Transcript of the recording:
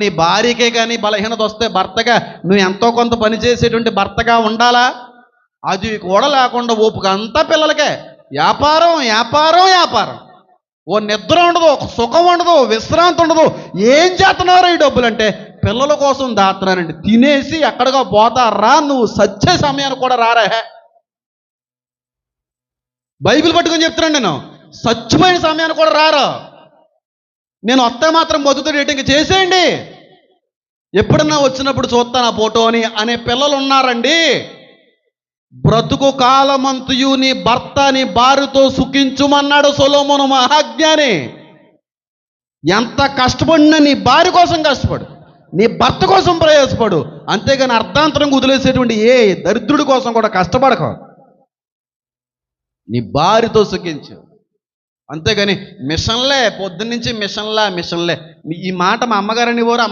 నీ భార్యకే కానీ బలహీనత వస్తే భర్తగా నువ్వు ఎంతో కొంత పని చేసేటువంటి భర్తగా ఉండాలా? అది కూడా లేకుండా ఓపిక అంతా పిల్లలకే. వ్యాపారం వ్యాపారం వ్యాపారం. ఓ నిద్ర ఉండదు ఒక సుఖం ఉండదు విశ్రాంతి ఉండదు. ఏం చేస్తున్నారో ఈ డబ్బులు అంటే పిల్లల కోసం దాస్తున్నారండి. తినేసి ఎక్కడగా పోతారా? నువ్వు సచ్చే సమయానికి కూడా రారాహే బైబిల్ పట్టుకొని చెప్తున్నాను నేను. సచ్చిపోయిన సమయానికి కూడా రారా? నేను వస్తే మాత్రం బతుకుతాడు ఏంటి ఇంక చేసేయండి. ఎప్పుడన్నా వచ్చినప్పుడు చూస్తాను ఆ ఫోటో అని అనే పిల్లలు ఉన్నారండి. బ్రతుకు కాలమంతయు నీ భర్త నీ భార్యతో సుఖించుమన్నాడు సొలోమోను మహాజ్ఞాని. ఎంత కష్టపడినా నీ భార్య కోసం కష్టపడు నీ భర్త కోసం ప్రయాసపడు. అంతేగాని అర్ధాంతరం వదిలేసేటువంటి ఏ దరిద్రుడి కోసం కూడా కష్టపడక. నీ భార్యతో సుఖించు. అంతేగాని మిషన్లే పొద్దున్నుంచి మిషన్లా మిషన్లే. ఈ మాట మా అమ్మగారని వారు